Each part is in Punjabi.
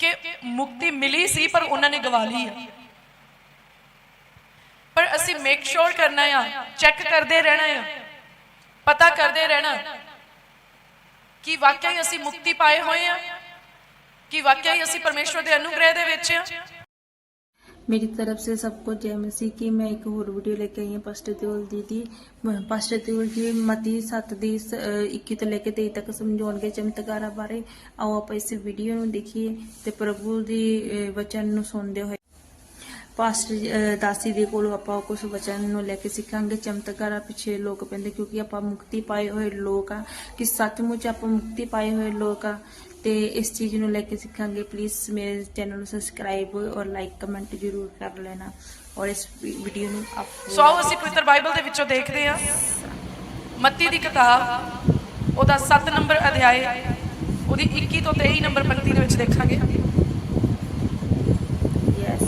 ਕਿ ਮੁਕਤੀ ਮਿਲੀ ਸੀ, ਪਰ ਉਹਨਾਂ ਨੇ ਗਵਾ ਲਈ ਆ। ਪਰ ਅਸੀਂ ਮੇਕ ਸ਼ੋਰ ਕਰਨਾ ਆ ਚੈੱਕ ਕਰਦੇ ਰਹਿਣਾ ਆ। ਪਤਾ ਕਰਦੇ ਰਹਿਣਾ ਕਿ ਵਾਕਿਆ ਹੀ ਅਸੀਂ ਮੁਕਤੀ ਪਾਏ ਹੋਏ ਆ, ਕਿ ਵਾਕਿਆ ਹੀ ਅਸੀਂ ਪਰਮੇਸ਼ਵਰ ਦੇ ਅਨੁਗ੍ਰਹਿ ਦੇ ਵਿੱਚ ਆ। मेरी तरफ से सबको जय मसीह की मैं एक और वीडियो लेके आई हूँ पास्टर ਦਿਓਲ ਜੀ ਦੀ ਪਾਸਟਰ ਦਿਓਲ ਜੀ ਮਤੀ 7 ਦੀ ਸ- ਅਹ 21 ਤੋਂ ਲੈ ਕੇ 23 ਤੱਕ ਸਮਝਾਉਣਗੇ ਚਮਤਕਾਰਾਂ ਬਾਰੇ ਆਓ ਆਪਾਂ ਇਸ ਵੀਡੀਓ ਨੂੰ ਦੇਖੀਏ ਤੇ ਪ੍ਰਭੂ ਦੀ ਅਹ, ਵਚਨ ਨੂੰ ਸੁਣਦੇ ਹੋਏ ਪਾਸਟਰ ਜੀ, ਅਹ, ਦਾਸੀ ਦੇ ਕੋਲੋਂ ਆਪਾਂ ਕੁਝ ਵਚਨ ਨੂੰ ਲੈ ਕੇ ਸਿੱਖਾਂਗੇ ਚਮਤਕਾਰਾਂ ਪਿੱਛੇ ਲੋਕ ਪੈਂਦੇ ਕਿਉਂਕਿ ਆਪਾਂ ਮੁਕਤੀ ਪਾਏ ਹੋਏ ਲੋਕ ਆ ਕਿ ਸੱਚਮੁੱਚ ਆਪਾਂ ਮੁਕਤੀ ਪਾਏ ਹੋਏ ਲੋਕ ਆ ਤੇ ਇਸ ਚੀਜ਼ ਨੂੰ ਲੈ ਕੇ ਸਿੱਖਾਂਗੇ ਪਲੀਜ਼ ਮੇਰੇ ਚੈਨਲ ਨੂੰ ਸਬਸਕ੍ਰਾਈਬ ਔਰ ਲਾਈਕ ਕਮੈਂਟ ਜ਼ਰੂਰ ਕਰ ਲੈਣਾ ਔਰ ਇਸ ਵੀਡੀਓ ਨੂੰ ਆਪ ਸੋ ਆਓ ਅਸੀਂ ਪਵਿੱਤਰ ਬਾਈਬਲ ਦੇ ਵਿੱਚੋਂ ਦੇਖਦੇ ਹਾਂ। ਮੱਤੀ ਦੀ ਕਿਤਾਬ ਉਹਦਾ 7 ਨੰਬਰ ਅਧਿਆਇ ਉਹਦੀ 21 ਤੋਂ 23 ਨੰਬਰ ਪੰਕਤੀ ਦੇ ਵਿੱਚ ਦੇਖਾਂਗੇ। ਯੈਸ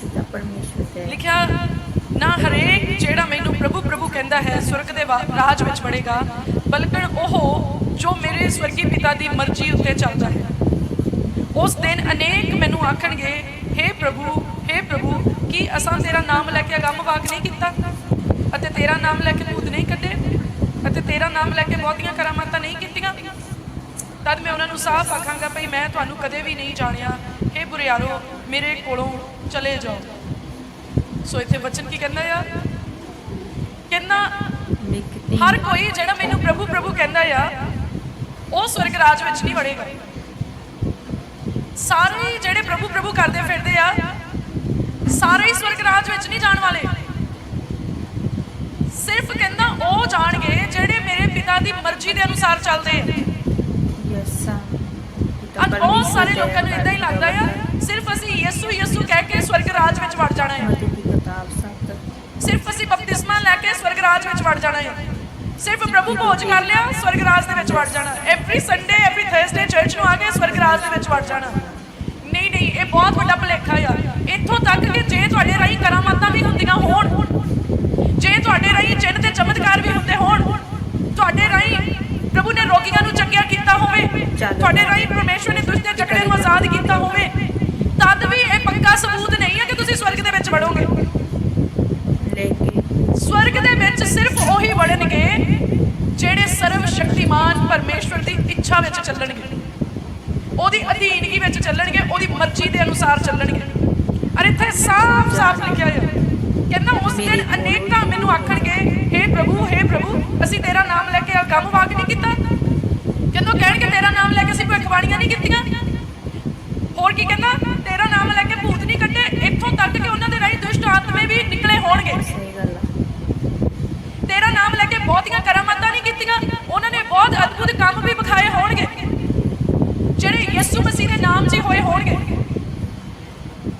ਸਿੱਧਾ ਪਰਮੇਸ਼ਵਰ ਹੈ। ਲਿਖਿਆ ਨਾ ਹਰੇਕ ਜਿਹੜਾ ਮੈਨੂੰ ਪ੍ਰਭੂ ਪ੍ਰਭੂ ਕਹਿੰਦਾ ਹੈ ਸਵਰਗ ਦੇ ਰਾਜ ਵਿੱਚ ਵੜੇਗਾ ਬਲਕਿ ਉਹ ਜੋ ਮੇਰੇ ਸਵਰਗੀ ਪਿਤਾ ਦੀ ਮਰਜ਼ੀ ਉੱਤੇ ਚੱਲਦਾ ਹੈ ਉਸ ਦਿਨ ਅਨੇਕ ਮੈਨੂੰ ਆਖਣਗੇ हे ਪ੍ਰਭੂ हे ਪ੍ਰਭੂ ਕੀ ਅਸਾਂ ਤੇਰਾ ਨਾਮ ਲੈ ਕੇ ਅਗੰਮ ਵਾਕ ਨਹੀਂ ਕੀਤਾ ਅਤੇ ਤੇਰਾ ਨਾਮ ਲੈ ਕੇ ਭੂਤ ਨਹੀਂ ਕੱਢੇ ਅਤੇ ਤੇਰਾ ਨਾਮ ਲੈ ਕੇ ਬਹੁਤੀਆਂ ਕਰਾਮਾਤਾਂ ਨਹੀਂ ਕੀਤੀਆਂ ਤਦ ਮੈਂ ਉਹਨਾਂ ਨੂੰ ਸਾਫ਼ ਆਖਾਂਗਾ ਭਈ ਮੈਂ ਤੁਹਾਨੂੰ ਕਦੇ ਵੀ ਨਹੀਂ ਜਾਣਿਆ हे ਬੁਰਿਆਰੋ ਮੇਰੇ ਕੋਲੋਂ ਚਲੇ ਜਾਓ ਸੋ ਇੱਥੇ ਵਚਨ ਕੀ ਕਹਿੰਦਾ ਆ ਕਹਿੰਦਾ ਮੈਂ ਕਿਤੇ ਹਰ ਕੋਈ ਜਿਹੜਾ ਮੈਨੂੰ ਪ੍ਰਭੂ ਪ੍ਰਭੂ ਕਹਿੰਦਾ ਆ ਉਹ ਸਵਰਗ ਰਾਜ ਵਿੱਚ ਨਹੀਂ ਵੜੇਗਾ। ਸਾਰੇ ਹੀ ਜਿਹੜੇ ਪ੍ਰਭੂ ਪ੍ਰਭੂ ਕਰਦੇ ਫਿਰਦੇ ਆ ਸਾਰੇ ਹੀ ਸਵਰਗ ਰਾਜ ਵਿੱਚ ਨਹੀਂ ਜਾਣ ਵਾਲੇ। ਸਿਰਫ ਕਹਿੰਦਾ ਉਹ ਜਾਣਗੇ ਜਿਹੜੇ ਮੇਰੇ ਪਿਤਾ ਦੀ ਮਰਜ਼ੀ ਦੇ ਅਨੁਸਾਰ ਚੱਲਦੇ ਆ। ਅੱਜ ਬਹੁਤ ਸਾਰੇ ਲੋਕਾਂ ਨੂੰ ਇਦਾਂ ਹੀ ਲੱਗਦਾ ਆ ਸਿਰਫ ਅਸੀਂ ਯਿਸੂ ਯਿਸੂ ਕਹਿ ਕੇ ਸਵਰਗ ਰਾਜ ਵਿੱਚ ਵੜ ਜਾਣਾ 7 ਸਿਰਫ ਅਸੀਂ ਬਪਤਿਸਮਾ ਲੈ ਕੇ ਸਵਰਗ ਰਾਜ ਵਿੱਚ ਵੜ ਜਾਣਾ ਹੈ ਸਿਰਫ ਪ੍ਰਭੂ ਭੋਜ ਕਰ ਲਿਆ ਸਵਰਗ ਰਾਜ ਦੇ ਵਿੱਚ ਵੜ ਜਾਣਾ। Every Sunday every Thursday church ਨੂੰ ਆ ਕੇ ਸਵਰਗ ਰਾਜ ਦੇ ਵਿੱਚ ਵੜ ਜਾਣਾ। ਨਹੀਂ ਨਹੀਂ ਇਹ ਬਹੁਤ ਵੱਡਾ ਭੁਲੇਖਾ ਆ। ਇੱਥੋਂ ਤੱਕ ਕਿ ਜੇ ਤੁਹਾਡੇ ਰਾਹੀਂ ਕਰਾਮਾਤਾਂ ਵੀ ਹੁੰਦੀਆਂ ਹੋਣ ਜੇ ਤੁਹਾਡੇ ਰਾਹੀਂ ਚਿੰਨ ਤੇ ਚਮਤਕਾਰ ਵੀ ਹੁੰਦੇ ਹੋਣ ਤੁਹਾਡੇ ਰਾਹੀਂ ਪ੍ਰਭੂ ਨੇ ਰੋਗੀਆਂ ਨੂੰ ਚੰਗਿਆ ਕੀਤਾ ਹੋਵੇ। ਤੁਹਾਡੇ ਰਾਹੀਂ ਪਰਮੇਸ਼ਵਰ ਨੇ ਦੁਸ਼ਟ ਦੇ ਚੱਕਰੇ ਨੂੰ ਆਜ਼ਾਦ ਕੀਤਾ ਹੋਵੇ ਤਦ ਵੀ ਇਹ ਪੱਕਾ ਸਬੂਤ ਨਹੀਂ ਹੈ ਕਿ ਤੁਸੀਂ ਸਵਰਗ ਦੇ ਵਿੱਚ ਵੜੋਗੇ। ਸਵਰਗ ਦੇ ਵਿੱਚ ਸਿਰਫ ਉਹੀ ਵੜਨਗੇ ਜਿਹੜੇ ਸਰਵ ਸ਼ਕਤੀਮਾਨ ਪਰਮੇਸ਼ਵਰ ਦੀ ਇੱਛਾ ਵਿੱਚ ਚੱਲਣਗੇ, ਉਹਦੀ ਅਧੀਨਗੀ ਵਿੱਚ ਚੱਲਣਗੇ, ਉਹਦੀ ਮਰਜ਼ੀ ਦੇ ਅਨੁਸਾਰ ਚੱਲਣਗੇ। ਅਰੇ ਇੱਥੇ ਸਾਫ਼-ਸਾਫ਼ ਲਿਖਿਆ ਹੈ ਕਹਿੰਦਾ ਉਸ ਦਿਨ ਅਨੇਕਾਂ ਮੈਨੂੰ ਆਖਣਗੇ हे ਪ੍ਰਭੂ हे ਪ੍ਰਭੂ, ਅਸੀਂ ਤੇਰਾ ਨਾਮ ਲੈ ਕੇ ਕੰਮ ਵਾਕ ਨਹੀਂ ਕੀਤਾ? ਕਹਿੰਦਾ ਕਹਿਣਗੇ, ਤੇਰਾ ਨਾਮ ਲੈ ਕੇ ਅਸੀਂ ਕੋਈ ਅਖਵਾਣੀਆਂ ਨਹੀਂ ਕੀਤੀਆਂ? ਹੋਰ ਕੀ ਕਹਿੰਦਾ? ਤੇਰਾ ਨਾਮ ਲੈ ਕੇ ਭੂਤ ਨਹੀਂ ਕੱਢੇ, ਇੱਥੋਂ ਤੱਕ ਕਿ ਉਹਨਾਂ ਦੇ ਰਾਹੀਂ ਦੁਸ਼ਟ ਆਤਮੇ ਵੀ ਨਿਕਲੇ ਹੋਣਗੇ ਸਹੀ ਗੱਲ ਆ ਤੇਰਾ ਨਾਮ ਲੈ ਕੇ ਬਹੁਤੀਆਂ ਕਰਾਮਾਤਾਂ ਨਹੀਂ ਕੀਤੀਆਂ ਉਹਨਾਂ ਨੇ ਬਹੁਤ ਅਦਭੁਤ ਕੰਮ ਵੀ ਵਿਖਾਏ ਹੋਣਗੇ। ਜਿਹੜੇ ਯਿਸੂ ਮਸੀਹ ਦੇ ਨਾਮ 'ਚ ਹੋਏ ਹੋਣਗੇ।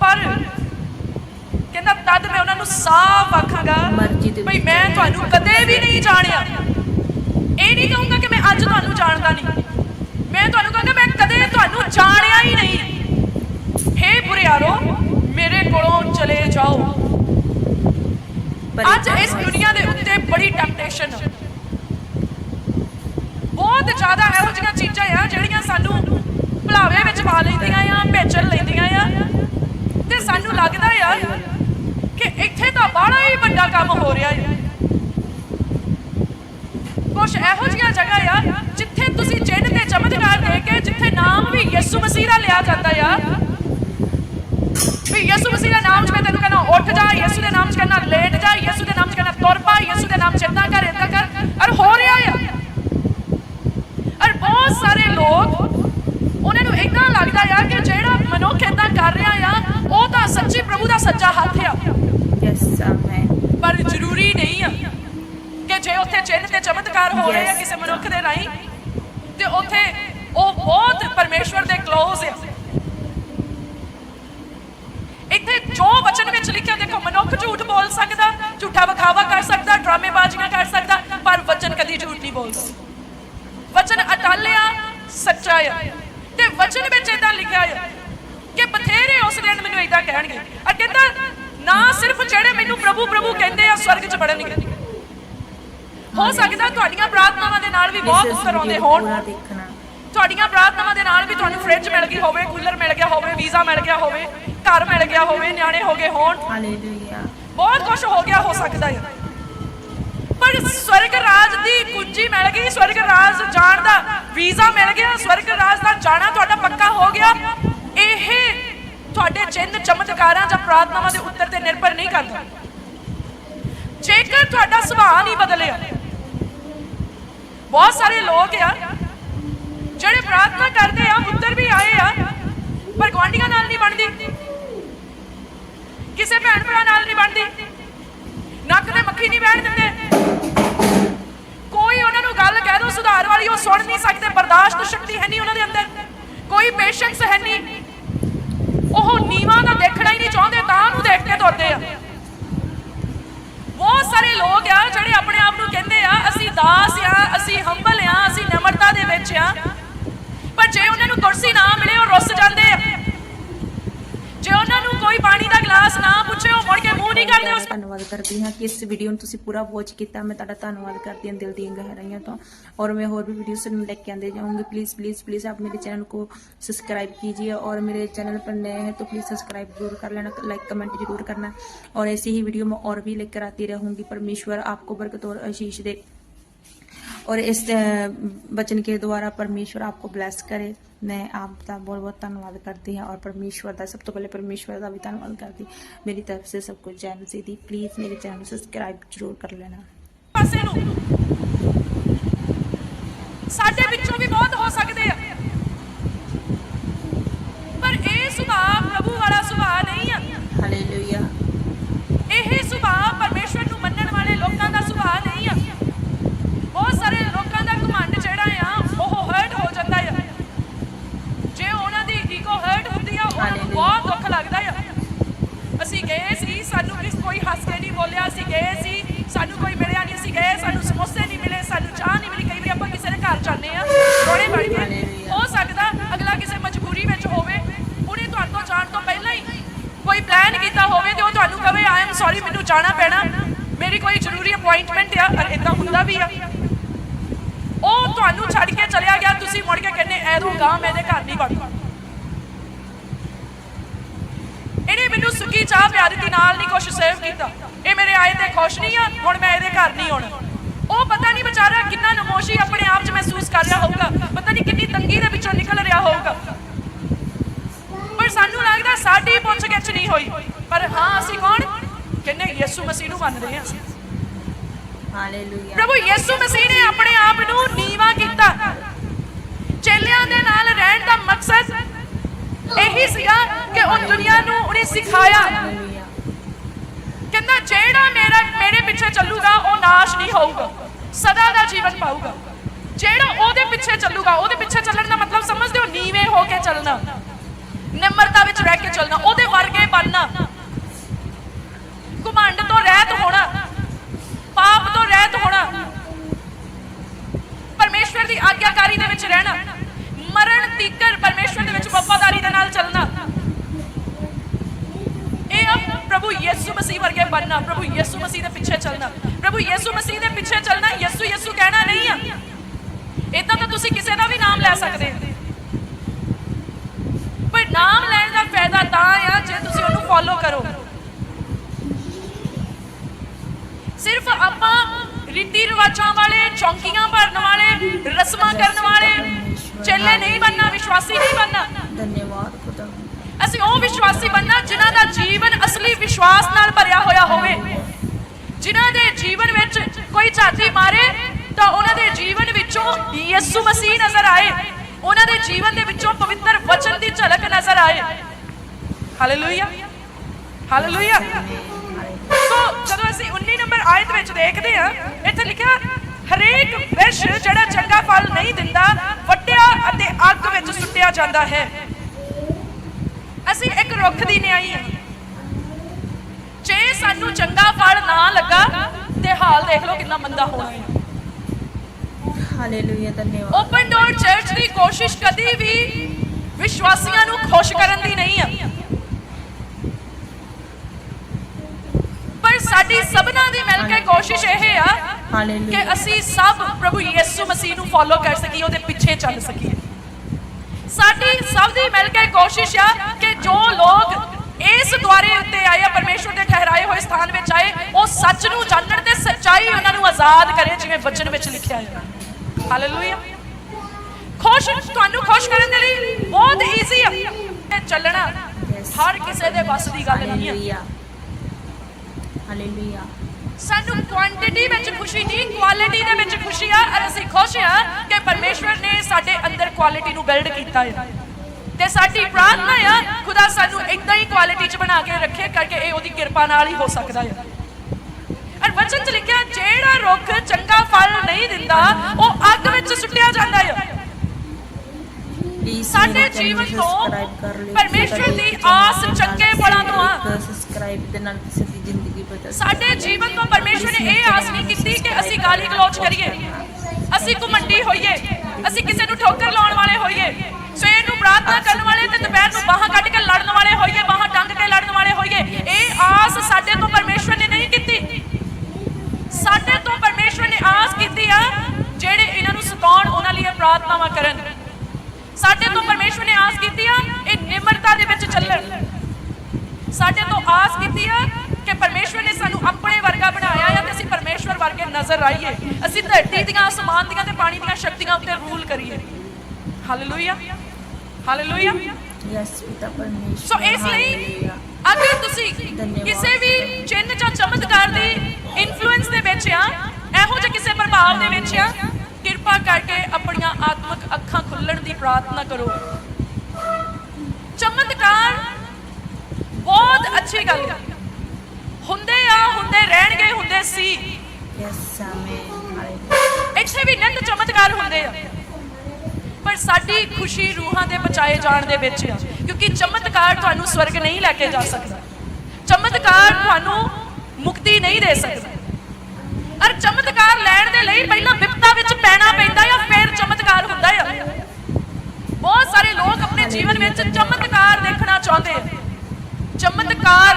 ਪਰ ਕਹਿੰਦਾ ਤਦ ਮੈਂ ਉਹਨਾਂ ਨੂੰ ਸਾਫ਼ ਆਖਾਂਗਾ ਦੇ ਭਈ ਮੈਂ ਤੁਹਾਨੂੰ ਕਦੇ ਵੀ ਨਹੀਂ ਜਾਣਿਆ। ਇਹ ਨਹੀਂ ਕਹੂੰਗਾ ਕਿ ਮੈਂ ਅੱਜ ਤੁਹਾਨੂੰ ਜਾਣਦਾ ਨਹੀਂ। ਮੈਂ ਤੁਹਾਨੂੰ ਕਹਾਂਗਾ ਮੈਂ ਕਦੇ ਤੁਹਾਨੂੰ ਜਾਣਿਆ ਹੀ ਨਹੀਂ। ਹੇ ਬੁਰਿਆਰੋ ਮੇਰੇ ਕੋਲੋਂ ਚਲੇ ਜਾਓ। ਅੱਜ ਇਸ ਦੁਨੀਆ ਦੇ ਉੱਤੇ ਬੜੀ ਟੈਂਪਟੇਸ਼ਨ ਹੈ ਬਹੁਤ ਜ਼ਿਆਦਾ ਇਹੋ ਜਿਹੀਆਂ ਚੀਜ਼ਾਂ ਆ ਜਿਹੜੀਆਂ ਸਾਨੂੰ ਭੁਲਾਵੇ ਵਿੱਚ ਪਾ ਲੈਂਦੀਆਂ ਆ ਭੇਚਣ ਲੈਂਦੀਆਂ ਆ। ਤੇ ਸਾਨੂੰ ਲੱਗਦਾ ਆ ਕਿ ਇੱਥੇ ਤਾਂ ਬੜਾ ਹੀ ਵੱਡਾ ਕੰਮ ਹੋ ਰਿਹਾ ਹੈ ਕੁਛ ਇਹੋ ਜਿਹੀਆਂ ਜਗ੍ਹਾ ਆ ਜਿੱਥੇ ਤੁਸੀਂ ਚਿੰਨ ਤੇ ਚਮਤਕਾਰ ਦੇ ਕੇ ਜਿੱਥੇ ਨਾਮ ਵੀ ਯਿਸੂ ਮਸੀਹ ਦਾ ਲਿਆ ਜਾਂਦਾ ਆ। ਵੀ ਯਿਸੂ ਮਸੀਹ ਦੇ ਨਾਮ 'ਚ ਤੈਨੂੰ ਕਹਿੰਦਾ ਉੱਠ ਜਾ, ਯਿਸੂ ਦੇ ਨਾਮ 'ਚ ਕਹਿੰਦਾ ਲੇਟ ਜਾ, ਯਿਸੂ ਦੇ ਨਾਮ 'ਚ ਕਹਿੰਦਾ ਤੁਰ ਪਾ, ਯਿਸੂ ਦੇ ਨਾਮ 'ਚ ਏਦਾਂ ਕਰ ਏਦਾਂ ਕਰ। ਅਰ ਹੋ ਰਿਹਾ ਆ ਅਰ ਬਹੁਤ ਸਾਰੇ ਲੋਕ ਉਹਨਾਂ ਨੂੰ ਇੰਨਾ ਲੱਗਦਾ ਆ ਕਿ ਜਿਹੜਾ ਮਨੁੱਖ ਏਦਾਂ ਕਰ ਰਿਹਾ ਆ ਉਹ ਤਾਂ ਸੱਚੀ ਪ੍ਰਭੂ ਦਾ ਸੱਚਾ ਹੱਥ ਆ। ਯੈਸ ਆਮੈਨ ਪਰ ਜ਼ਰੂਰੀ ਨਹੀਂ ਆ ਕਿ ਜੇ ਉੱਥੇ ਚਿੰਨ ਤੇ ਚਮਤਕਾਰ ਹੋ ਰਹੇ ਆ. ਕਿਸੇ ਮਨੁੱਖ ਦੇ ਰਾਹੀਂ ਤੇ ਉੱਥੇ ਉਹ ਬਹੁਤ ਪਰਮੇਸ਼ਵਰ ਦੇ ਕਲੋਜ਼ ਆ। ਇੱਥੇ ਜੋ ਵਚਨ ਵਿੱਚ ਲਿਖਿਆ ਦੇਖੋ ਮਨੁੱਖ ਝੂਠ ਬੋਲ ਸਕਦਾ ਝੂਠਾ ਵਿਖਾਵਾ ਕਰ ਸਕਦਾ ਡਰਾਮੇਬਾਜ਼ੀਆਂ ਕਰ ਸਕਦਾ ਪਰ ਵਚਨ ਕਦੀ ਝੂਠ ਨਹੀਂ ਬੋਲਦਾ। ਵਚਨ ਅਟਲ ਆ ਸੱਚਾ ਆ। ਵਚਨ ਵਿੱਚ ਇਦਾਂ ਲਿਖਿਆ ਆ ਕਿ ਬਥੇਰੇ ਉਸ ਦਿਨ ਮੈਨੂੰ ਇਦਾਂ ਕਹਿਣਗੇ। ਆ ਕਹਿੰਦਾ ਨਾ ਸਿਰਫ ਜਿਹੜੇ ਮੈਨੂੰ ਪ੍ਰਭੂ ਪ੍ਰਭੂ ਕਹਿੰਦੇ ਆ ਸਵਰਗ 'ਚ ਵੜਨਗੇ ਹੋ ਸਕਦਾ ਤੁਹਾਡੀਆਂ ਪ੍ਰਾਰਥਨਾਵਾਂ ਦੇ ਨਾਲ ਵੀ ਬਹੁਤ ਉੱਤਰ ਆਉਂਦੇ ਹੋਣ। ਤੁਹਾਡੀਆਂ ਪ੍ਰਾਰਥਨਾਵਾਂ ਦੇ ਨਾਲ ਵੀ ਤੁਹਾਨੂੰ ਫ੍ਰਿਜ ਮਿਲ ਗਈ ਹੋਵੇ ਕੂਲਰ ਮਿਲ ਗਿਆ ਹੋਵੇ ਵੀਜ਼ਾ ਮਿਲ ਗਿਆ ਹੋਵੇ ਘਰ ਮਿਲ ਗਿਆ ਹੋਵੇ ਨਿਆਣੇ ਹੋ ਗਏ ਹੋਣ। ਹਾਲੇਲੂਇਆ। ਬਹੁਤ ਕੁਝ ਹੋ ਗਿਆ ਹੋ ਸਕਦਾ ਹੈ। ਪਰ ਸਵਰਗ ਰਾਜ ਦੀ ਕੁੰਜੀ ਮਿਲ ਗਈ, ਸਵਰਗ ਰਾਜ ਜਾਣ ਦਾ ਵੀਜ਼ਾ ਮਿਲ ਗਿਆ, ਸਵਰਗ ਰਾਜ ਦਾ ਜਾਣਾ ਤੁਹਾਡਾ ਪੱਕਾ ਹੋ ਗਿਆ। ਇਹ ਤੁਹਾਡੇ ਚਿੰਨ ਚਮਤਕਾਰਾਂ ਜਾਂ ਪ੍ਰਾਰਥਨਾਵਾਂ ਦੇ ਉੱਤਰ ਤੇ ਨਿਰਭਰ ਨਹੀਂ ਕਰਦਾ। ਜੇਕਰ ਤੁਹਾਡਾ ਸੁਭਾਅ ਨਹੀਂ ਬਦਲਿਆ, ਬਹੁਤ ਸਾਰੇ ਲੋਕ ਆ, ਜਿਹੜੇ ਪ੍ਰਾਰਥਨਾ ਕਰਦੇ ਆ, ਉੱਤਰ ਵੀ ਆਏ ਆ, ਪਰ ਗੁਆਂਢੀਆਂ ਨਾਲ ਨਹੀਂ ਬਣਦੀ। ਕਿਸੇ ਭੈਣ ਭਰਾ ਨਾਲ ਨਹੀਂ ਬਣਦੀ। ਨੱਕ ਤੇ ਮੱਖੀ ਨਹੀਂ ਬੈਠ ਦਿੰਦੇ ਕੋਈ ਉਹਨਾਂ ਨੂੰ ਗੱਲ ਕਹਿ ਦੋ ਸੁਧਾਰ ਵਾਲੀ ਉਹ ਸੁਣ ਨਹੀਂ ਸਕਦੇ, ਬਰਦਾਸ਼ਤ ਸ਼ਕਤੀ ਹੈ ਨਹੀਂ ਉਹਨਾਂ ਦੇ ਅੰਦਰ। ਕੋਈ ਪੇਸ਼ੈਂਸ ਹੈ ਨਹੀਂ। ਉਹ ਨੀਵਾਂ ਦਾ ਦੇਖਣਾ ਹੀ ਨਹੀਂ ਚਾਹੁੰਦੇ, ਤਾਂ ਉਹਨੂੰ ਦੇਖ ਕੇ ਤੁਰਦੇ ਆ। ਬਹੁਤ ਸਾਰੇ ਲੋਕ ਆ ਜਿਹੜੇ ਆਪਣੇ ਆਪ ਨੂੰ ਕਹਿੰਦੇ ਆ, ਅਸੀਂ ਦਾਸ ਆ, ਅਸੀਂ ਹੰਬਲ ਆ, ਅਸੀਂ ਨਮਰਤਾ ਦੇ ਵਿੱਚ ਆ। ਪਰ ਜੇ ਉਹਨਾਂ ਨੂੰ ਕੁਰਸੀ ਨਾ ਮਿਲੇ, ਉਹ ਰੁੱਸ ਜਾਂਦੇ ਆ ਜੇ ਉਹਨਾਂ ਨੂੰ ਕੋਈ ਪਾਣੀ ਦਾ ਗਲਾਸ ਨਾ ਪੁੱਛੇ ਉਹ ਮੁੜ ਕੇ ਮੂੰਹ ਨਹੀਂ ਕਰਦੇ ਉਸ ਧੰਨਵਾਦ ਕਰਦੀ ਹਾਂ ਕਿ ਇਸ ਵੀਡੀਓ ਨੂੰ ਤੁਸੀਂ ਪੂਰਾ ਵਾਚ ਕੀਤਾ ਮੈਂ ਤੁਹਾਡਾ ਧੰਨਵਾਦ ਕਰਦੀ ਹਾਂ ਦਿਲ ਦੀਆਂ ਗਹਿਰਾਈਆਂ ਤੋਂ और मैं और भी वीडियोस में लेके आते जाऊंगी प्लीज़ प्लीज़ प्लीज़ आप मेरे चैनल को सब्सक्राइब कीजिए और मेरे चैनल पर नए हैं तो प्लीज़ सब्सक्राइब जरूर कर लेना लाइक कमेंट जरूर करना और ऐसी ही वीडियो मैं और भी लेकर आती रहूंगी परमेश्वर आपको बरकत और आशीष दे और इस अ, वचन के द्वारा परमेश्वर आपको ब्लेस करे मैं आपका बहुत बहुत धन्यवाद करती हूँ और परमेश्वर का सब तो पहले परमेश्वर का भी धन्यवाद करती मेरी तरफ से सबको जय मसीह दी प्लीज़ मेरे चैनल को सब्सक्राइब जरूर कर लेना ਪਾਸੇ ਨੂੰ ਸਾਡੇ ਵਿੱਚੋਂ ਵੀ ਬਹੁਤ ਹੋ ਸਕਦੇ ਆ ਪਰ ਇਹ ਸੁਭਾਅ ਸੌਰੀ ਮੈਨੂੰ ਜਾਣਾ ਪੈਣਾ। ਮੇਰੀ ਕੋਈ ਜ਼ਰੂਰੀ ਅਪਾਇੰਟਮੈਂਟ ਆ ਇਦਾਂ ਹੁੰਦਾ ਵੀ ਆ। ਉਹ ਤੁਹਾਨੂੰ ਛੱਡ ਕੇ ਚਲਿਆ ਗਿਆ, ਤੁਸੀਂ ਮੁੜ ਕੇ ਕਹਿੰਦੇ, ਐਦੋਂ ਗਾਂ ਮੈਂ ਇਹਦੇ ਘਰ ਨਹੀਂ ਵੜਦਾ। ਇਹਨੇ ਮੈਨੂੰ ਸੁੱਕੀ ਚਾਹ ਪਿਆ ਦਿੱਤੀ, ਨਾਲ ਨਹੀਂ ਕੁਛ ਸੇਵ ਕੀਤਾ। ਇਹ ਮੇਰੇ ਆਏ ਤੇ ਖੁਸ਼ ਨਹੀਂ ਆ, ਹੁਣ ਮੈਂ ਇਹਦੇ ਘਰ ਨਹੀਂ ਆਉਣਾ। ਉਹ ਪਤਾ ਨਹੀਂ ਵਿਚਾਰਾ ਕਿੰਨਾ ਨਮੋਸ਼ੀ ਆਪਣੇ ਆਪ 'ਚ ਮਹਿਸੂਸ ਕਰ ਰਿਹਾ ਹੋਊਗਾ। ਪਤਾ ਨਹੀਂ ਕਿੰਨੀ ਤੰਗੀ ਦੇ ਵਿੱਚੋਂ ਨਿਕਲ ਰਿਹਾ ਹੋਊਗਾ। ਪਰ ਸਾਨੂੰ ਲੱਗਦਾ ਸਾਡੀ ਪੁੱਛ ਗਿੱਛ ਨਹੀਂ ਹੋਈ। ਪਰ ਹਾਂ, ਅਸੀਂ ਕੌਣ? ਕਹਿੰਦੇ ਯਿਸੂ ਮਸੀਹ ਨੂੰ ਮੰਨਦੇ ਆ ਹਾਲੇਲੂਇਆ। ਪ੍ਰਭੂ ਯਿਸੂ ਮਸੀਹ ਨੇ ਆਪਣੇ ਆਪ ਨੂੰ ਨੀਵਾ ਕੀਤਾ। ਚੇਲਿਆਂ ਦੇ ਨਾਲ ਰਹਿਣ ਦਾ ਮਕਸਦ ਇਹੀ ਸੀਗਾ ਕਿ ਉਹ ਦੁਨੀਆ ਨੂੰ ਉਹਨੇ ਸਿਖਾਇਆ। ਕਹਿੰਦਾ ਜਿਹੜਾ ਮੇਰਾ ਮੇਰੇ ਪਿੱਛੇ ਚੱਲੂਗਾ ਉਹ ਨਾਸ਼ ਨਹੀਂ ਹੋਊਗਾ। ਸਦਾ ਦਾ ਜੀਵਨ ਪਾਊਗਾ। ਜਿਹੜਾ ਉਹਦੇ ਪਿੱਛੇ ਚੱਲੂਗਾ ਉਹਦੇ ਪਿੱਛੇ ਚੱਲਣ ਦਾ ਮਤਲਬ ਸਮਝਦੇ ਹੋ ਨੀਵੇਂ ਹੋ ਕੇ ਚੱਲਣਾ। ਨਿਮਰਤਾ ਵਿੱਚ ਰਹਿ ਕੇ ਚੱਲਣਾ ਉਹਦੇ ਵਰਗੇ ਬਣਨਾ। ਵਿੱਚ ਦੇ ਨਾਲ ਚੱਲਣਾ। ਇਹ ਆ ਪ੍ਰਭੂ ਯਿਸੂ ਮਸੀਹ ਵਰਗੇ ਬਣਨਾ, ਪ੍ਰਭੂ ਯਿਸੂ ਮਸੀਹ ਦੇ ਪਿੱਛੇ ਚੱਲਣਾ। ਪ੍ਰਭੂ ਯਿਸੂ ਮਸੀਹ ਦੇ ਪਿੱਛੇ ਚੱਲਣਾ, ਯਿਸੂ ਯਿਸੂ ਕਹਿਣਾ ਨਹੀਂ ਆ। ਇਦਾਂ ਤਾਂ ਤੁਸੀਂ ਕਿਸੇ ਦਾ ਵੀ ਨਾਮ ਲੈ ਸਕਦੇ ਹੋ। ਪਰ ਨਾਮ ਲੈਣ ਦਾ ਫਾਇਦਾ ਤਾਂ ਆ ਜੇ ਤੁਸੀਂ ਉਹਨੂੰ ਫੋਲੋ ਕਰੋ। ਸਿਰਫ ਆਪਾਂ ਰੀਤੀ ਰਿਵਾਜਾਂ ਵਾਲੇ, ਚੌਂਕੀਆਂ ਭਰਨ ਵਾਲੇ, ਰਸਮਾਂ ਕਰਨ ਵਾਲੇ ਚੇਲੇ ਨਹੀਂ ਬੰਨਾ ਵਿਸ਼ਵਾਸੀ ਨਹੀਂ ਬੰਨਾ ਧੰਨਵਾਦ ਖੁਦਾ। ਅਸੀਂ ਉਹ ਵਿਸ਼ਵਾਸੀ ਬੰਨਾ ਜਿਨ੍ਹਾਂ ਦਾ ਜੀਵਨ ਅਸਲੀ ਵਿਸ਼ਵਾਸ ਨਾਲ ਭਰਿਆ ਹੋਇਆ ਹੋਵੇ। ਜਿਨ੍ਹਾਂ ਦੇ ਜੀਵਨ ਵਿੱਚ ਕੋਈ ਝਾਤੀ ਮਾਰੇ ਤਾਂ ਉਹਨਾਂ ਦੇ ਜੀਵਨ ਵਿੱਚੋਂ ਯਿਸੂ ਮਸੀਹ ਨਜ਼ਰ ਆਏ। ਉਹਨਾਂ ਦੇ ਜੀਵਨ ਦੇ ਵਿੱਚੋਂ ਪਵਿੱਤਰ ਵਚਨ ਦੀ ਝਲਕ ਨਜ਼ਰ ਆਏ। ਹਾਲੇਲੂਇਆ ਹਾਲੇਲੂਇਆ ਸੋ ਜਦੋਂ ਅਸੀਂ 19 ਨੰਬਰ ਆਇਤ ਵਿੱਚ ਦੇਖਦੇ ਹਾਂ ਇੱਥੇ ਲਿਖਿਆ ਹਰੇਕ ਵਿਸ਼ ਜਿਹੜਾ ਚੰਗਾ ਫਲ ਨਹੀਂ ਦਿੰਦਾ ਵੱਟਿਆ ਅਤੇ ਅੱਗ ਵਿੱਚ ਸੁੱਟਿਆ ਜਾਂਦਾ ਹੈ। ਅਸੀਂ ਇੱਕ ਰੁੱਖ ਦੀ ਨਿਆਈ ਹਾਂ। ਜੇ ਸਾਨੂੰ ਚੰਗਾ ਫਲ ਨਾ ਲੱਗਾ ਤੇ ਹਾਲ ਦੇਖ ਲਓ ਕਿੰਨਾ ਮੰਦਾ ਹੋਣਾ ਹੈ। ਹਾਲੇਲੂਇਆ ਧੰਨਵਾਦ। ਓਪਨ ਡੋਰ ਚਰਚ ਦੀ ਕੋਸ਼ਿਸ਼ ਕਦੀ ਵੀ ਵਿਸ਼ਵਾਸੀਆਂ ਨੂੰ ਖੁਸ਼ ਕਰਨ ਦੀ ਨਹੀਂ ਹੈ ਪਰ ਸਾਡੀ ਸਭਨਾ ਦੀ ਮਿਲ ਕੇ ਕੋਸ਼ਿਸ਼ ਇਹ ਆ ਕਿ ਹਾਲੇਲੂਇਆ ਅਸੀਂ ਸਭ ਪ੍ਰਭੂ ਯਿਸੂ ਮਸੀਹ ਨੂੰ ਫੋਲੋ ਕਰ ਸਕੀਏ ਉਹਦੇ ਪਿੱਛੇ ਚੱਲ ਸਕੀਏ। ਸਾਡੀ ਸਭ ਦੀ ਮਿਲ ਕੇ ਕੋਸ਼ਿਸ਼ ਆ ਕਿ ਜੋ ਲੋਕ ਇਸ ਦੁਆਰੇ ਉੱਤੇ ਆਏ ਆ ਪਰਮੇਸ਼ਵਰ ਦੇ ਠਹਿਰਾਏ ਹੋਏ ਸਥਾਨ ਵਿੱਚ ਆਏ ਉਹ ਸੱਚ ਨੂੰ ਜਾਣਨ ਤੇ ਸੱਚਾਈ ਉਹਨਾਂ ਨੂੰ ਆਜ਼ਾਦ ਕਰੇ ਜਿਵੇਂ ਵਚਨ ਵਿੱਚ ਲਿਖਿਆ ਹੈ ਹਾਲੇਲੂਇਆ ਖੁਸ਼ ਤੁਹਾਨੂੰ ਖੁਸ਼ ਕਰਨ ਦੇ ਲਈ ਬਹੁਤ ਈਜ਼ੀ ਆ। ਇਹ ਚੱਲਣਾ ਹਰ ਕਿਸੇ ਦੇ ਵੱਸ ਦੀ ਗੱਲ ਨਹੀਂ ਆ। ਹਾਲੇਲੂਇਆ ਸਾਨੂੰ ਕੁਆਂਟੀਟੀ ਵਿੱਚ ਖੁਸ਼ੀ ਨਹੀਂ ਕੁਆਲਿਟੀ ਦੇ ਵਿੱਚ ਖੁਸ਼ੀ ਆ। ਔਰ ਅਸੀਂ ਖੁਸ਼ ਆ ਕਿ ਪਰਮੇਸ਼ਵਰ ਨੇ ਸਾਡੇ ਅੰਦਰ ਕੁਆਲਿਟੀ ਨੂੰ ਬਿਲਡ ਕੀਤਾ ਹੈ। ਤੇ ਸਾਡੀ ਪ੍ਰਾਰਥਨਾ ਆ ਖੁਦਾ ਸਾਨੂੰ ਇਦਾਂ ਹੀ ਕੁਆਲਿਟੀ 'ਚ ਬਣਾ ਕੇ ਰੱਖੇ ਕਰਕੇ ਇਹ ਉਹਦੀ ਕਿਰਪਾ ਨਾਲ ਹੀ ਹੋ ਸਕਦਾ ਹੈ। ਔਰ ਵਚਨ 'ਚ ਲਿਖਿਆ ਜਿਹੜਾ ਰੁੱਖ ਚੰਗਾ ਫਲ ਨਹੀਂ ਦਿੰਦਾ ਉਹ ਅੱਗ ਵਿੱਚ ਸੁੱਟਿਆ ਜਾਂਦਾ ਹੈ। ਸਾਡੇ ਜੀਵਨ ਤੋਂ ਪਰਮੇਸ਼ਵਰ ਦੀ ਆਸ ਚੰਗੇ ਫਲਾਂ ਤੋਂ ਆ। ਸਬਸਕ੍ਰਾਈਬ ਦੇ ਨਾਲ ਜ਼ਿੰਦਗੀ ਬਦਲ ਸਾਡੇ ਜੀਵਨ ਤੋਂ ਪਰਮੇਸ਼ਵਰ ਨੇ ਇਹ ਆਸ ਨਹੀਂ ਕੀਤੀ ਕਿ ਅਸੀਂ ਗਾਲੀ ਗਲੋਚ ਕਰੀਏ। ਅਸੀਂ ਘੁਮੰਡੀ ਹੋਈਏ। ਅਸੀਂ ਕਿਸੇ ਨੂੰ ਠੋਕਰ ਲਾਉਣ ਵਾਲੇ ਹੋਈਏ। ਸਵੇਰ ਨੂੰ ਪ੍ਰਾਰਥਨਾ ਕਰਨ ਵਾਲੇ ਤੇ ਦੁਪਹਿਰ ਨੂੰ ਬਾਹਾਂ ਕੱਢ ਕੇ ਲੜਨ ਵਾਲੇ ਹੋਈਏ, ਬਾਹਾਂ ਟੰਗ ਕੇ ਲੜਨ ਵਾਲੇ ਹੋਈਏ। ਇਹ ਆਸ ਸਾਡੇ ਤੋਂ ਪਰਮੇਸ਼ਵਰ ਨੇ ਨਹੀਂ ਕੀਤੀ। ਸਾਡੇ ਤੋਂ ਪਰਮੇਸ਼ਵਰ ਨੇ ਆਸ ਕੀਤੀ ਆ, ਜਿਹੜੇ ਇਹਨਾਂ ਨੂੰ ਸਤਾਉਣ, ਉਹਨਾਂ ਲਈ ਪ੍ਰਾਰਥਨਾਵਾਂ ਕਰਨ। ਸਾਡੇ ਤੋਂ ਪਰਮੇਸ਼ਵਰ ਨੇ ਆਸ ਕੀਤੀ ਆ, ਇਹ ਨਿਮਰਤਾ ਦੇ ਵਿੱਚ ਚੱਲਣ। ਸਾਡੇ ਤੋਂ ਆਸ ਕੀਤੀ ਆ ਪਰਮੇਸ਼ਵਰ ਨੇ ਸਾਨੂੰ ਆਪਣੇ ਵਰਗਾ ਬਣਾਇਆ ਆ ਤੇ ਅਸੀਂ ਪਰਮੇਸ਼ਵਰ ਵਰਗੇ ਨਜ਼ਰ ਆਈਏ। ਅਸੀਂ ਧਰਤੀ ਦੀਆਂ ਅਸਮਾਨ ਦੀਆਂ ਤੇ ਪਾਣੀ ਦੀਆਂ ਸ਼ਕਤੀਆਂ ਉੱਤੇ ਰੂਲ ਕਰੀਏ। ਹਾਲੇਲੂਇਆ ਹਾਲੇਲੂਇਆ ਯੈਸ ਪਿਤਾ ਪਰਮੇਸ਼ਵਰ। ਸੋ ਇਸ ਲਈ। ਅਗਰ ਤੁਸੀਂ। ਕਿਸੇ ਵੀ ਚਿੰਨ ਜਾਂ ਚਮਤਕਾਰ ਦੀ ਇਨਫਲੂਐਂਸ ਦੇ ਵਿੱਚ ਆ ਇਹੋ ਜਿਹੇ ਕਿਸੇ ਪ੍ਰਭਾਵ ਦੇ ਵਿੱਚ ਆ ਕਿਰਪਾ ਕਰਕੇ ਆਪਣੀਆਂ ਆਤਮਿਕ ਅੱਖਾਂ ਖੁੱਲਣ ਦੀ ਪ੍ਰਾਰਥਨਾ ਕਰੋ। ਚਮਤਕਾਰ ਬਹੁਤ ਅੱਛੀ ਗੱਲ ਹੈ। ਹੁੰਦੇ ਆ ਹੁੰਦੇ ਰਹਿਣਗੇ ਹੁੰਦੇ ਸੀ। ਯੈਸ ਆਮੇਨ ਹਾਲੇਲੂਇਆ ਇੱਥੇ ਵੀ ਨਿੰਦ ਚਮਤਕਾਰ ਹੁੰਦੇ ਆ। ਪਰ ਸਾਡੀ ਖੁਸ਼ੀ ਰੂਹਾਂ ਦੇ ਬਚਾਏ ਜਾਣ ਦੇ ਵਿੱਚ ਆ ਕਿਉਂਕਿ ਚਮਤਕਾਰ ਤੁਹਾਨੂੰ ਸਵਰਗ ਨਹੀਂ ਲੈ ਕੇ ਜਾ ਸਕਦਾ। ਚਮਤਕਾਰ ਤੁਹਾਨੂੰ ਮੁਕਤੀ ਨਹੀਂ ਦੇ ਸਕਦਾ। ਅਰ ਚਮਤਕਾਰ ਲੈਣ ਦੇ ਲਈ ਪਹਿਲਾਂ ਵਿਪਤਾ ਵਿੱਚ ਪੈਣਾ ਪੈਂਦਾ ਆ ਫਿਰ ਚਮਤਕਾਰ ਹੁੰਦਾ ਆ। ਬਹੁਤ ਸਾਰੇ ਲੋਕ ਆਪਣੇ ਜੀਵਨ ਵਿੱਚ ਚਮਤਕਾਰ ਦੇਖਣਾ ਚਾਹੁੰਦੇ ਆ। ਚਮਤਕਾਰ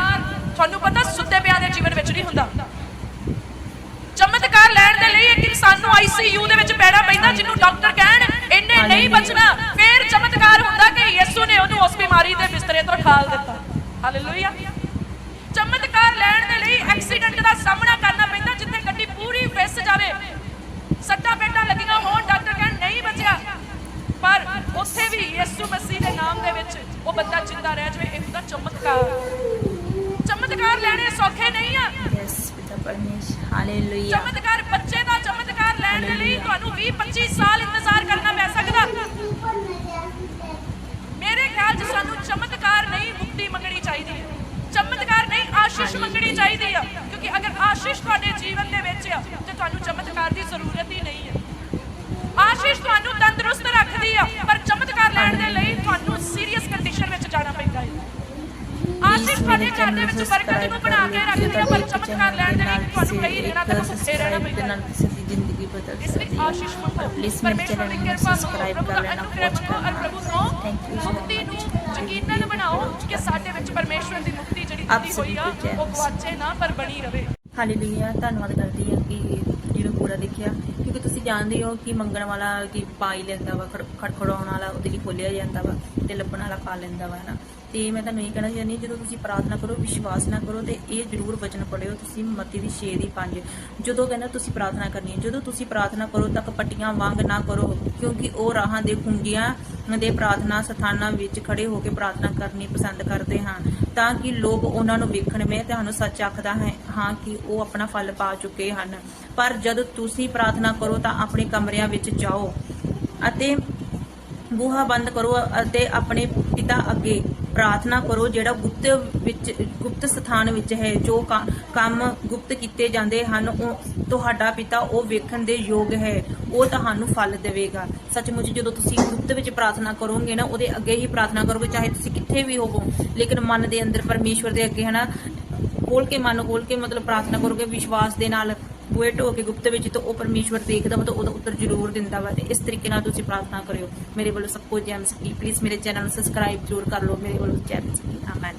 ਤੁਹਾਨੂੰ ਪਤਾ ਸੁੱਤੇ ਪਿਆਂ ਦੇ ਜੀਵਨ ਵਿੱਚ ਨਹੀਂ ਹੁੰਦਾ। ਚਮਤਕਾਰ ਲੈਣ ਦੇ ਲਈ ਇੱਕ ਇਨਸਾਨ ਨੂੰ ਆਈਸੀਯੂ ਦੇ ਵਿੱਚ ਪੈਣਾ ਪੈਂਦਾ ਜਿਹਨੂੰ ਡਾਕਟਰ ਕਹਿਣ ਇੰਨੇ ਨਹੀਂ ਬਚਣਾ ਫਿਰ ਚਮਤਕਾਰ ਹੁੰਦਾ ਕਿ ਯਿਸੂ ਨੇ ਉਹਨੂੰ ਉਸ ਬਿਮਾਰੀ ਦੇ ਬਿਸਤਰੇ ਤੋਂ ਠਾਲ ਦਿੱਤਾ। ਹਾਲੇਲੂਇਆ ਚਮਤਕਾਰ ਲੈਣ ਦੇ ਲਈ ਐਕਸੀਡੈਂਟ ਦਾ ਸਾਹਮਣਾ ਕਰਨਾ ਪੈਂਦਾ ਜਿੱਥੇ ਗੱਡੀ ਪੂਰੀ ਫਿਸ ਜਾਵੇ। ਸੱਟਾਂ ਪੇਟਾਂ ਲੱਗੀਆਂ ਹੋਣ ਡਾਕਟਰ ਕਹਿਣ ਨਹੀਂ ਬਚਿਆ। ਪਰ ਉੱਥੇ ਵੀ ਯਿਸੂ ਮਸੀਹ ਦੇ ਨਾਮ ਦੇ ਵਿੱਚ ਉਹ ਬੰਦਾ ਜਿੰਦਾ ਰਹਿ ਜਾਵੇ ਇਹ ਹੁੰਦਾ ਚਮਤਕਾਰ। ਚਮਤਕਾਰ ਲੈਣੇ ਸੌਖੇ ਨਹੀਂ ਆ। ਯੈਸ ਪਿਤਾ ਪਰਮੇਸ਼ਵਰ ਹਾਲੇਲੂਇਆ ਚਮਤਕਾਰ ਬੱਚੇ ਦਾ ਚਮਤਕਾਰ ਲੈਣ ਦੇ ਲਈ ਤੁਹਾਨੂੰ 20 25 ਸਾਲ ਇੰਤਜ਼ਾਰ ਕਰਨਾ ਪੈ ਇਸ ਆਸ਼ੀਸ਼ ਮੰਗੋ ਪਰਮੇਸ਼ਵਰ ਦੀ ਨੂੰ ਪ੍ਰਭੂ ਦਾ ਅਨੁਗ੍ਰਹ ਵਾਚ ਮੰਗੋ ਔਰ ਪ੍ਰਭੂ ਤੋਂ ਥੈਂਕ ਯੂ ਮੁਕਤੀ ਨੂੰ ਯਕੀਨਨ ਬਣਾਓ ਕਿ ਸਾਡੇ ਵਿੱਚ ਪਰਮੇਸ਼ਵਰ ਦੀ ਮੁਕਤੀ ਜਿਹੜੀ ਆਪ ਦਿੱਤੀ ਹੋਈ ਆ ਸਭੀ ਕੋ ਜੈ ਉਹ ਗਵਾਚੇ ਨਾ ਪਰ ਬਣੀ ਰਵੇ। ਹਾਲੇਲੂਇਆ ਧੰਨਵਾਦ ਕਰਦੀ ਹਾਂ ਕਿ ਜਿਹਨੂੰ ਪੂਰਾ ਦੇਖਿਆ ਕਿਉਂਕਿ ਤੁਸੀਂ ਜਾਣਦੇ ਹੋ ਕਿ ਮੰਗਣ ਵਾਲਾ ਕਿ ਪਾਈ ਲੈਂਦਾ ਵਾ ਖੜ- ਖੜਖੜਾਉਣ ਵਾਲਾ ਉਹਦੇ ਲਈ ਖੋਲਿਆ ਜਾਂਦਾ ਵਾ ਤੇ ਲੱਭਣ ਵਾਲਾ ਪਾ ਲੈਂਦਾ ਵਾ ਹਨਾ? ਤੇ ਮੈਂ ਤੁਹਾਨੂੰ ਇਹ ਕਹਿਣਾ ਚਾਹੁੰਦੀ ਹਾਂ, ਜਦੋਂ ਤੁਸੀਂ ਪ੍ਰਾਰਥਨਾ ਕਰੋ ਵਿਸ਼ਵਾਸ ਨਾ ਕਰੋ ਤੇ ਇਹ ਜ਼ਰੂਰ ਵਚਨ ਪੜਿਓ ਤੁਸੀਂ ਮਤੀ ਦੀ 6 ਦੀ 5 ਜਦੋਂ ਕਹਿੰਦਾ ਤੁਸੀਂ ਪ੍ਰਾਰਥਨਾ ਕਰਨੀ ਹੈ ਜਦੋਂ ਤੁਸੀਂ ਪ੍ਰਾਰਥਨਾ ਕਰੋ ਤੱਕ ਪੱਟੀਆਂ ਵਾਂਗ ਨਾ ਕਰੋ ਕਿਉਂਕਿ ਉਹ ਰਾਹਾਂ ਦੇ ਖੁੰਡੀਆਂ ਦੇ ਪ੍ਰਾਰਥਨਾ ਸਥਾਨਾਂ ਵਿੱਚ ਖੜੇ ਹੋ ਕੇ ਪ੍ਰਾਰਥਨਾ ਕਰਨੀ ਪਸੰਦ ਕਰਦੇ ਹਨ ਤਾਂ ਕਿ ਲੋਕ ਉਹਨਾਂ ਨੂੰ ਵੇਖਣ। ਮੈਂ ਤੁਹਾਨੂੰ ਸੱਚ ਆਖਦਾ ਹੈ ਹਾਂ ਕਿ ਉਹ ਆਪਣਾ ਫਲ ਪਾ ਚੁੱਕੇ ਹਨ। ਪਰ ਜਦ ਤੁਸੀਂ ਪ੍ਰਾਰਥਨਾ ਕਰੋ ਤਾਂ ਆਪਣੇ ਕਮਰਿਆਂ ਵਿੱਚ ਜਾਓ ਅਤੇ ਬੂਹਾ ਬੰਦ ਕਰੋ ਅਤੇ ਆਪਣੇ ਪਿਤਾ ਅੱਗੇ ਪ੍ਰਾਰਥਨਾ ਕਰੋ, ਜਿਹੜਾ ਗੁਪਤ ਵਿੱਚ, ਗੁਪਤ ਸਥਾਨ ਵਿੱਚ ਹੈ, ਜੋ ਕੰਮ ਗੁਪਤ ਕੀਤੇ ਜਾਂਦੇ ਹਨ, ਉਹ ਤੁਹਾਡਾ ਪਿਤਾ ਉਹ ਵੇਖਣ ਦੇ ਯੋਗ ਹੈ, ਉਹ ਤੁਹਾਨੂੰ ਫਲ ਦੇਵੇਗਾ। ਸੱਚਮੁੱਚ ਜਦੋਂ ਤੁਸੀਂ ਗੁਪਤ ਵਿੱਚ ਪ੍ਰਾਰਥਨਾ ਕਰੋਗੇ ਨਾ, ਉਹਦੇ ਅੱਗੇ ਹੀ ਪ੍ਰਾਰਥਨਾ ਕਰੋਗੇ, ਚਾਹੇ ਤੁਸੀਂ ਕਿੱਥੇ ਵੀ ਹੋਵੋ, ਲੇਕਿਨ ਮਨ ਦੇ ਅੰਦਰ ਪਰਮੇਸ਼ਵਰ ਦੇ ਅੱਗੇ, ਹਨਾ ਖੋਲ ਕੇ, ਮਨ ਖੋਲ ਕੇ ਮਤਲਬ ਪ੍ਰਾਰਥਨਾ ਕਰੋਗੇ, ਵਿਸ਼ਵਾਸ ਦੇ ਨਾਲ ਬੂਹੇ ਢੋ ਕੇ ਗੁਪਤ ਵਿੱਚ ਤਾਂ ਉਹ ਪਰਮੇਸ਼ਵਰ ਦੇਖਦਾ ਵਾ ਤਾਂ ਉਹਦਾ ਉੱਤਰ ਜ਼ਰੂਰ ਦਿੰਦਾ ਵਾ ਤੇ ਇਸ ਤਰੀਕੇ ਨਾਲ ਤੁਸੀਂ ਪ੍ਰਾਰਥਨਾ ਕਰਿਓ। ਮੇਰੇ ਵੱਲੋਂ ਸਭ ਕੁਝ ਜੈਮ ਸਕੀ ਪਲੀਜ਼ ਮੇਰੇ ਚੈਨਲ ਨੂੰ ਸਬਸਕ੍ਰਾਈਬ ਜ਼ਰੂਰ ਕਰ ਲਓ। ਮੇਰੇ ਵੱਲੋਂ ਜੈਮ ਸਕੀ ਆਮੈਨ